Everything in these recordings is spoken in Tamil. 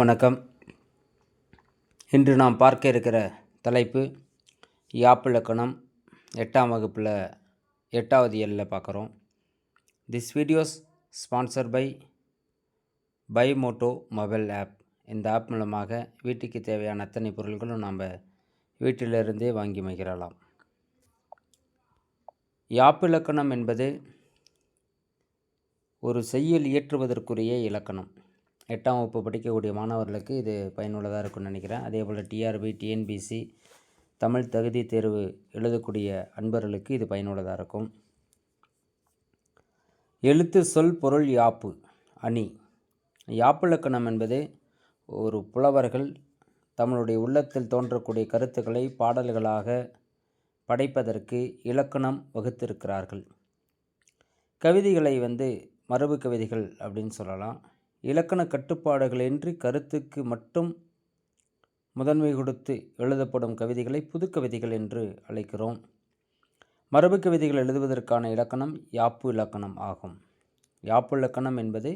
வணக்கம். இன்று நாம் பார்க்க இருக்கிற தலைப்பு யாப்பிலக்கணம் எட்டாம் வகுப்பில் எட்டாவது எல்லில் பார்க்குறோம். This videos sponsor by by Moto mobile app இந்த ஆப் மூலமாக வீட்டுக்கு தேவையான அத்தனை பொருட்களும் நாம் வீட்டிலிருந்தே வாங்கி மகிழலாம். யாப்பிலக்கணம் என்பது ஒரு செய்யுள் இயற்றுவதற்குரிய இலக்கணம். எட்டாம் வகுப்பு படிக்கக்கூடிய மாணவர்களுக்கு இது பயனுள்ளதாக இருக்கும்னு நினைக்கிறேன். அதே போல் டிஆர்பி டிஎன்பிசி தமிழ் தகுதி தேர்வு எழுதக்கூடிய அன்பர்களுக்கு இது பயனுள்ளதாக இருக்கும். எழுத்து சொல் பொருள் யாப்பு அணி. யாப்பிலக்கணம் என்பது ஒரு புலவர்கள் தம்முடைய உள்ளத்தில் தோன்றக்கூடிய கருத்துக்களை பாடல்களாக படைப்பதற்கு இலக்கணம் வகுத்திருக்கிறார்கள். கவிதைகளை வந்து மரபு கவிதைகள் அப்படின்னு சொல்லலாம். இலக்கண கட்டுப்பாடுகளின்றி கருத்துக்கு மட்டும் முதன்மை கொடுத்து எழுதப்படும் கவிதைகளை புதுக்கவிதைகள் என்று அழைக்கிறோம். மரபு கவிதைகள் எழுதுவதற்கான இலக்கணம் யாப்பு இலக்கணம் ஆகும். யாப்பு இலக்கணம் என்பது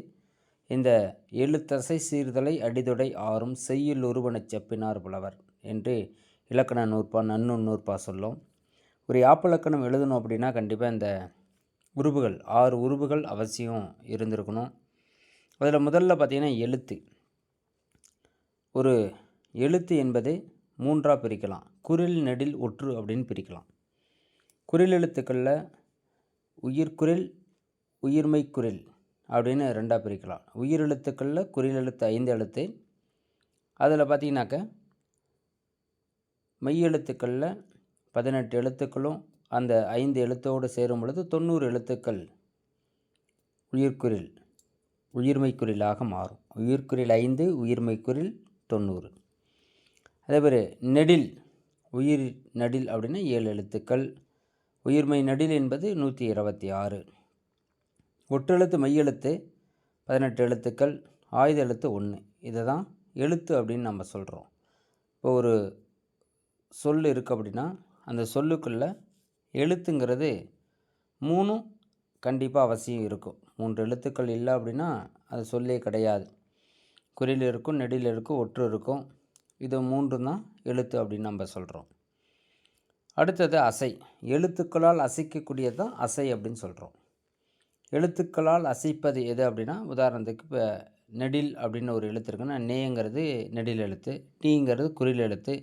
இந்த எழுத்தசை சீர்தலை அடிதொடை ஆறும் செய்யுள் உருவனச் செப்பினார் புலவர் என்று இலக்கண நூற்பா நன்னூன் நூற்பா சொல்லும். ஒரு யாப்பிலக்கணம் எழுதணும் அப்படின்னா கண்டிப்பாக இந்த உருவுகள் ஆறு உருவுகள் அவசியம் இருந்திருக்கணும். அதில் முதல்ல பார்த்திங்கன்னா எழுத்து. ஒரு எழுத்து என்பது மூன்றாக பிரிக்கலாம். குரில் நெடில் ஒற்று அப்படின்னு பிரிக்கலாம். குரில் எழுத்துக்களில் உயிர்குரில் உயிர்மை குரில் அப்படின்னு ரெண்டாக பிரிக்கலாம். உயிர் எழுத்துக்களில் குரில் எழுத்து ஐந்து எழுத்து. அதில் பார்த்தீங்கன்னாக்க மெய் எழுத்துக்களில் பதினெட்டு எழுத்துக்களும் அந்த ஐந்து எழுத்தோடு சேரும் பொழுது தொண்ணூறு எழுத்துக்கள் உயிர்குறில் உயிர்மைக்குறிலாக மாறும். உயிர்குறில் ஐந்து உயிர்மைக்குறில் தொண்ணூறு. அதேபோல் நெடில் உயிர் நடில் அப்படின்னா ஏழு எழுத்துக்கள். உயிர்மை நடில் என்பது நூற்றி இருபத்தி ஆறு. ஒற்றெழுத்து மையெழுத்து பதினெட்டு எழுத்துக்கள். ஆயுத எழுத்து ஒன்று. இதை தான் எழுத்து அப்படின்னு நம்ம சொல்கிறோம் இப்போ ஒரு சொல் இருக்குது அப்படின்னா அந்த சொல்லுக்குள்ளே எழுத்துங்கிறது மூணும் கண்டிப்பாக அவசியம் இருக்கும். மூன்று எழுத்துக்கள் இல்லை அப்படின்னா அது சொல்லே கிடையாது. குறியில் இருக்கும் நெடியில் இருக்கும் ஒற்று இருக்கும். இது மூன்று தான் எழுத்து அப்படின்னு நம்ம சொல்கிறோம் அடுத்தது அசை. எழுத்துக்களால் அசைக்கக்கூடியது தான் அசை அப்படின்னு சொல்கிறோம் எழுத்துக்களால் அசைப்பது எது அப்படின்னா உதாரணத்துக்கு இப்போ நெடில் அப்படின்னு ஒரு எழுத்து இருக்குன்னா நேங்கிறது நெடில் எழுத்து டீங்கிறது குறில் எழுத்து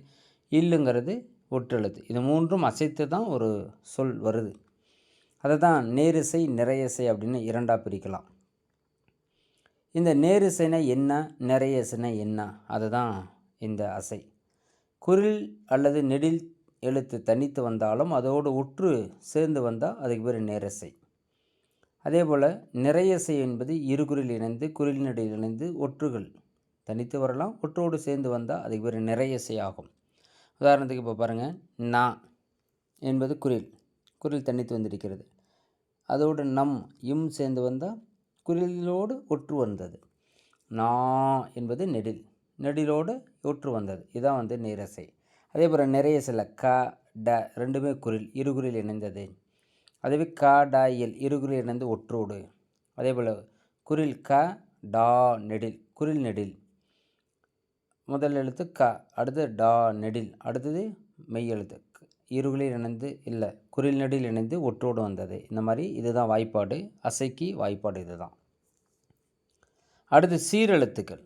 இல்லுங்கிறது ஒற்றெழுத்து இது மூன்றும் அசைத்து தான் ஒரு சொல் வருது. அதை தான் நேரிசை நிறையசை அப்படின்னு இரண்டாக பிரிக்கலாம். இந்த நேரிசைனா என்ன நிறையசைனா என்ன? அதுதான் இந்த அசை. குரில் அல்லது நெடில் எழுத்து தனித்து வந்தாலும் அதோடு உற்று சேர்ந்து வந்தால் அதுக்கு பேர் நேரசை. அதே போல் நிறையசை என்பது இருகுறில் இணைந்து குரில் நெடில் இணைந்து ஒற்றுகள் தனித்து வரலாம் ஒற்றோடு சேர்ந்து வந்தால் அதுக்கு பேர் நிறையசை ஆகும். உதாரணத்துக்கு இப்போ பாருங்கள் நா என்பது குரில். குரில் தனித்து வந்திருக்கிறது. அதோடு நம் இம் சேர்ந்து வந்தால் குரிலோடு ஒற்று வந்தது. நா என்பது நெடில் நெடிலோடு ஒற்று வந்தது. இதான் வந்து நேரசை. அதே போல் நிறைய சில க ட ரெண்டுமே குரில் இருகுரில் இணைந்தது. அதுவே க ட எல் இருகுறில் இணைந்து ஒற்றோடு. அதே போல் குரில் க டா நெடில் குரில் நெடில். முதல் எழுத்து க அடுத்து டா நெடில் அடுத்தது மெய் எழுத்து. இருகளில் இணைந்து இல்லை குரில் நடில் இணைந்து ஒற்றோடு வந்தது. இந்த மாதிரி இதுதான் வாய்ப்பாடு. அசைக்கு வாய்ப்பாடு இதுதான். அடுத்து சீரெழுத்துக்கள்.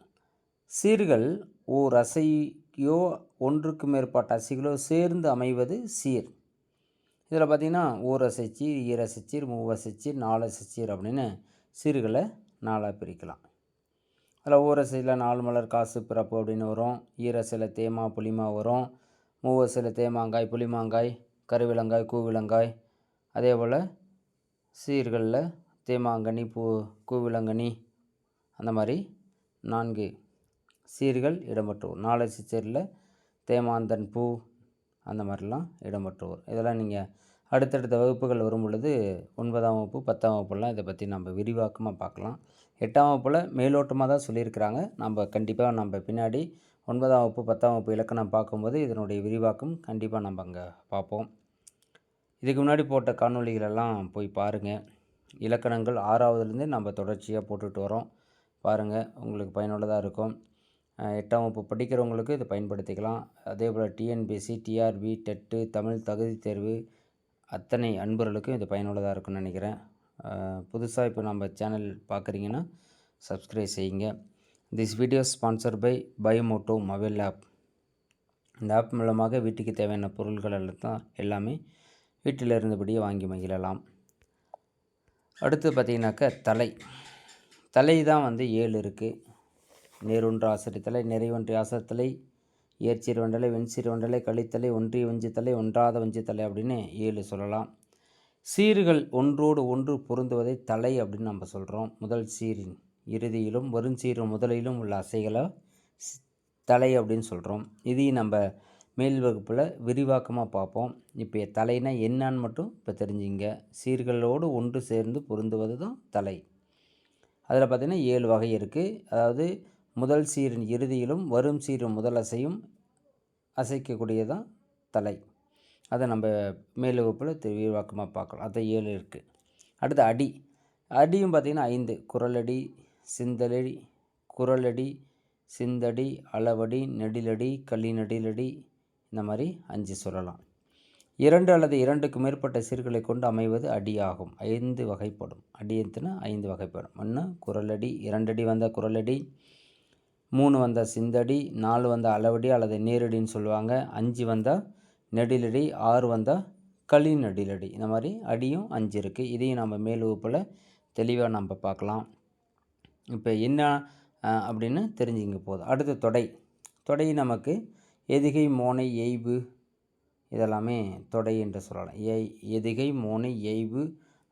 சீர்கள் ஓர் அசையோ ஒன்றுக்கு மேற்பட்ட அசைகளோ சேர்ந்து அமைவது சீர். இதில் பார்த்திங்கன்னா ஓர் அசைச்சீர் ஈரசைச்சீர் மூவசைச்சீர் நாலசைச்சீர் அப்படின்னு சீர்களை நாளாக பிரிக்கலாம். அதில் ஊரசையில் நாலு மலர் காசு பிறப்பு அப்படின்னு வரும். ஈரசையில் தேமா புளிமா வரும். மூவசையில் தேமாங்காய் புளிமாங்காய் கருவிலங்காய் கூவிலங்காய் அதே போல் சீர்களில் தேமாங்கனி பூ கூவிலங்கனி அந்த மாதிரி நான்கு சீர்கள் இடம்பெற்றுவோம் நாலு சீரில் தேமாந்தன் பூ அந்த மாதிரிலாம் இடம்பெற்றுவோர் இதெல்லாம் நீங்கள் அடுத்தடுத்த வகுப்புகள் வரும் பொழுது ஒன்பதாம் வகுப்பு பத்தாம் வகுப்புலாம் இதை பற்றி நம்ம விரிவாக்கமாக பார்க்கலாம். எட்டாம் வகுப்பில் மேலோட்டமாக தான் சொல்லியிருக்கிறாங்க. நம்ம கண்டிப்பாக நம்ம பின்னாடி ஒன்பதாம் வகுப்பு பத்தாம் வகுப்பு இலக்கணம் பார்க்கும்போது இதனுடைய விரிவாக்கம் கண்டிப்பாக நம்ம அங்கே பார்ப்போம். இதுக்கு முன்னாடி போட்ட காணொளிகளெல்லாம் போய் பாருங்கள் இலக்கணங்கள் ஆறாவதுலேருந்து நம்ம தொடர்ச்சியாக போட்டுட்டு வரோம். பாருங்கள் உங்களுக்கு பயனுள்ளதாக இருக்கும். எட்டாம் வகுப்பு படிக்கிறவங்களுக்கு இதை பயன்படுத்திக்கலாம். அதே போல் டிஎன்பிஎஸ்சி டிஆர்பி டெட்டு தமிழ் தகுதி தேர்வு அத்தனை அன்பர்களுக்கும் இது பயனுள்ளதாக இருக்கும்னு நினைக்கிறேன். புதுசாக இப்போ நம்ம சேனல் பார்க்குறீங்கன்னா சப்ஸ்கிரைப் செய்யுங்க. This video sponsor by Biomoto mobile app இந்த ஆப் மூலமாக வீட்டுக்கு தேவையான பொருட்கள் எல்லாம் எல்லாமே வீட்டில் இருந்தபடியே வாங்கி மகிழலாம். அடுத்து பார்த்திங்கனாக்கா தலை. தலை தான் வந்து ஏழு இருக்குது நேரொன்று ஆசிரியத்தலை நிறைவொன்று ஆசிரியத்தலை ஏற்சீர் வண்டலை வெண்சீர் வண்டலை கழித்தலை ஒன்றிய வஞ்சித்தலை ஒன்றாத வஞ்சித்தலை அப்படின்னு ஏழு சொல்லலாம். சீர்கள் ஒன்றோடு ஒன்று பொருந்துவதை தலை அப்படின்னு நம்ம சொல்கிறோம் முதல் சீரின் இறுதியிலும் வருஞ்சீரும் முதலிலும் உள்ள அசைகளை தலை அப்படின்னு சொல்கிறோம் இதையும் நம்ம மேல் வகுப்பில் விரிவாக்கமாக பார்ப்போம். இப்போ தலைனா என்னான்னு மட்டும் இப்போ தெரிஞ்சுங்க. சீர்களோடு ஒன்று சேர்ந்து பொருந்துவது தான் தலை. அதில் பார்த்திங்கன்னா ஏழு வகை இருக்குது அதாவது முதல் சீரின் இறுதியிலும் வரும் சீரும் முதல் அசையும் அசைக்கக்கூடியதான் தலை. அதை நம்ம மேல் வகுப்பில் விரிவாக்கமாக பார்க்கலாம். அதை ஏழு இருக்குது அடுத்து அடி. அடியும் பார்த்திங்கன்னா ஐந்து. குரலடி சிந்தலடி குரலடி சிந்தடி அளவடி நெடிலடி களி இந்த மாதிரி அஞ்சு சொல்லலாம். இரண்டு அல்லது இரண்டுக்கு மேற்பட்ட சீர்களை கொண்டு அமைவது அடியாகும். ஐந்து வகைப்படும். அடி ஐந்து வகைப்படும். ஒன்று குரலடி இரண்டடி வந்த குரலடி மூணு வந்தால் சிந்தடி நாலு வந்தால் அளவடி அல்லது நேரடின்னு சொல்லுவாங்க. அஞ்சு வந்தால் நெடிலடி ஆறு வந்தால் களி நெடிலடி இந்த மாதிரி அடியும் அஞ்சு இருக்குது இதையும் நம்ம மேல் வகுப்பில் தெளிவாக நம்ம பார்க்கலாம். இப்போ என்ன அப்படின்னு தெரிஞ்சுங்க போதும். அடுத்து தொடை. தொடை நமக்கு எதுகை மோனை எய்வு இதெல்லாமே தொடை என்று சொல்லலாம். எய் எதுகை மோனை எய்வு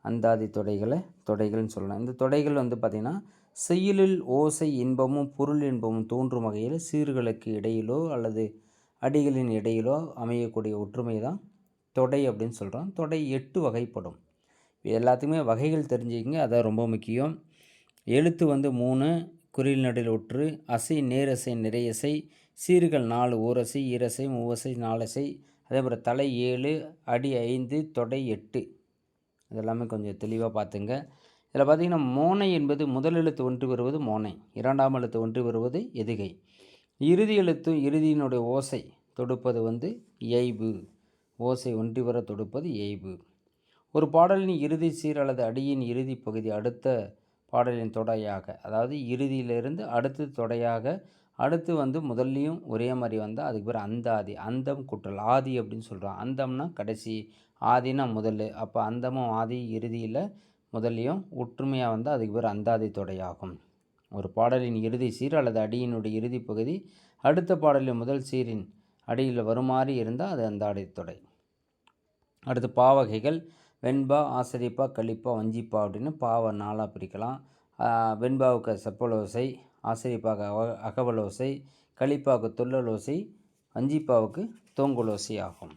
அந்தாதி தொடைகளை தொடைகள்னு சொல்லலாம். இந்த தொடைகள் வந்து பார்த்திங்கன்னா செயலில் ஓசை இன்பமும் பொருள் இன்பமும் தோன்றும் வகையில் சீர்களுக்கு இடையிலோ அல்லது அடிகளின் இடையிலோ அமையக்கூடிய ஒற்றுமை தான் தொடை அப்படின்னு சொல்கிறோம் தொடை எட்டு வகைப்படும். எல்லாத்துக்குமே வகைகள் தெரிஞ்சுக்கிங்க. அதான் ரொம்ப முக்கியம். எழுத்து வந்து மூணு குறில் நடில் ஒற்று அசை நேரசை நிறையசை சீர்கள் நாலு ஓரசை ஈரசை மூவசை நாலசை அதே போல் தலை ஏழு அடி ஐந்து தொடை எட்டு. இதெல்லாமே கொஞ்சம் தெளிவாக பார்த்துங்க. இதில் பார்த்திங்கன்னா மோனை என்பது முதல் எழுத்து ஒன்று வருவது மோனை இரண்டாம் எழுத்து ஒன்று வருவது எதுகை. இறுதி எழுத்து இறுதியினுடைய ஓசை தொடுப்பது வந்து எய்பு ஓசை ஒன்றி வர தொடுப்பது எய்பு ஒரு பாடலின் இறுதி சீர் அல்லது அடியின் இறுதி பகுதி அடுத்த பாடலின் தொடையாக அதாவது இறுதியிலிருந்து அடுத்து தொடையாக அடுத்து வந்து முதல்லையும் ஒரே மாதிரி வந்தால் அதுக்கு பேர் அந்தாதி அந்தம் குற்றல் ஆதி அப்படின்னு சொல்கிறோம் அந்தம்னா கடைசி ஆதினா முதல் அப்போ அந்தமும் ஆதி இறுதியில் முதல்லையும் ஒற்றுமையாக வந்தால் அதுக்கு பேர் அந்தாதி தொடையாகும். ஒரு பாடலின் இறுதி சீர் அல்லது அடியினுடைய இறுதி பகுதி அடுத்த பாடலின் முதல் சீரின் அடியில் வருமாறு இருந்தால் அது அந்தாடி தொடை. அடுத்து பாவகைகள் வெண்பா ஆசிரியப்பா கழிப்பா வஞ்சிப்பா அப்படின்னு பாவை நாளாக பிரிக்கலாம். வெண்பாவுக்கு செப்பலோசை ஆசிரியப்பாக அக அகவலோசை கழிப்பாவுக்கு துள்ளலோசை வஞ்சிப்பாவுக்கு தோங்குலோசை ஆகும்.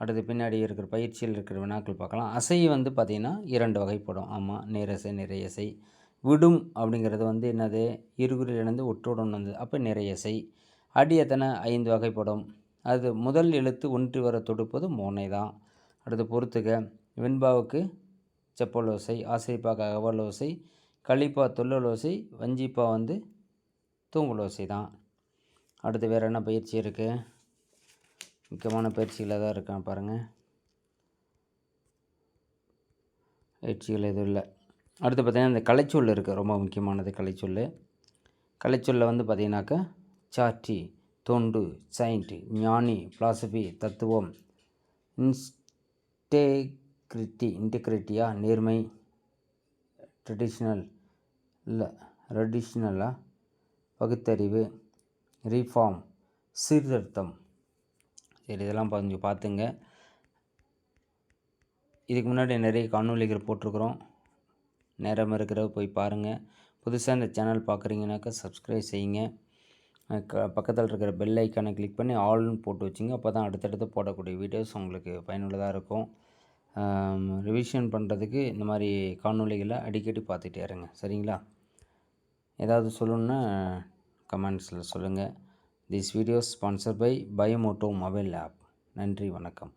அடுத்து பின்னாடி இருக்கிற பயிற்சியில் இருக்கிற வினாக்கள் பார்க்கலாம். அசை வந்து பார்த்திங்கன்னா இரண்டு வகைப்படும். ஆமாம் நேரசை நிறையசை. விடும் அப்படிங்கிறது வந்து என்னது? இருகுறிலிருந்து ஒற்றுடன் வந்தது அப்போ நிறையசை. அடி எத்தனை? ஐந்து வகைப்படும். அது முதல் எழுத்து ஒன்றி வர தொடுப்பது மோனை தான் அடுத்து பொறுத்துக. வெண்பாவுக்கு செப்பலோசை ஆசைப்பாக அகவலோசை களிப்பா துள்ளலோசை வஞ்சிப்பா வந்து தூங்குலோசை தான். அடுத்து வேறு என்ன பயிற்சி இருக்குது முக்கியமான பயிற்சிகளில் தான் இருக்கான் பாருங்கள் பயிற்சிகள் எதுவும் இல்லை. அடுத்து பார்த்திங்கன்னா இந்த கலைச்சொல் இருக்குது ரொம்ப முக்கியமானது கலைச்சொல் கலைச்சொல்லில் வந்து பார்த்திங்கனாக்கா சாட்டி தொண்டு சயின்ட் ஞானி ஃபிலாசபி தத்துவம் இன்ஸ்டேக்ரிட்டி இன்டெக்ரிட்டியாக நேர்மை ட்ரெடிஷ்னல் இல்லை ரெடிஷ்னலாக பகுத்தறிவு ரீஃபார்ம் சீர்திருத்தம். சரி இதெல்லாம் கொஞ்சம் பார்த்துங்க. இதுக்கு முன்னாடி நிறைய காணொலிகள் போட்டிருக்கிறோம். நேரம் இருக்கிற போய் பாருங்கள் புதுசாக இந்த சேனல் பார்க்குறீங்கனாக்கா சப்ஸ்கிரைப் செய்யுங்க. பக்கத்தில் இருக்கிற பெல் ஐக்கானை கிளிக் பண்ணி ஆல்னு போட்டு வச்சுங்க. அப்போ தான் அடுத்தடுத்து போடக்கூடிய வீடியோஸ் உங்களுக்கு பயனுள்ளதாக இருக்கும். ரிவிஷன் பண்ணுறதுக்கு இந்த மாதிரி காணொலிகளை அடிக்கடி பார்த்துட்டே இருங்க. சரிங்களா? ஏதாவது சொல்லணுன்னா கமெண்ட்ஸில் சொல்லுங்கள் this videos sponsor by Biomoto mobile app நன்றி வணக்கம்.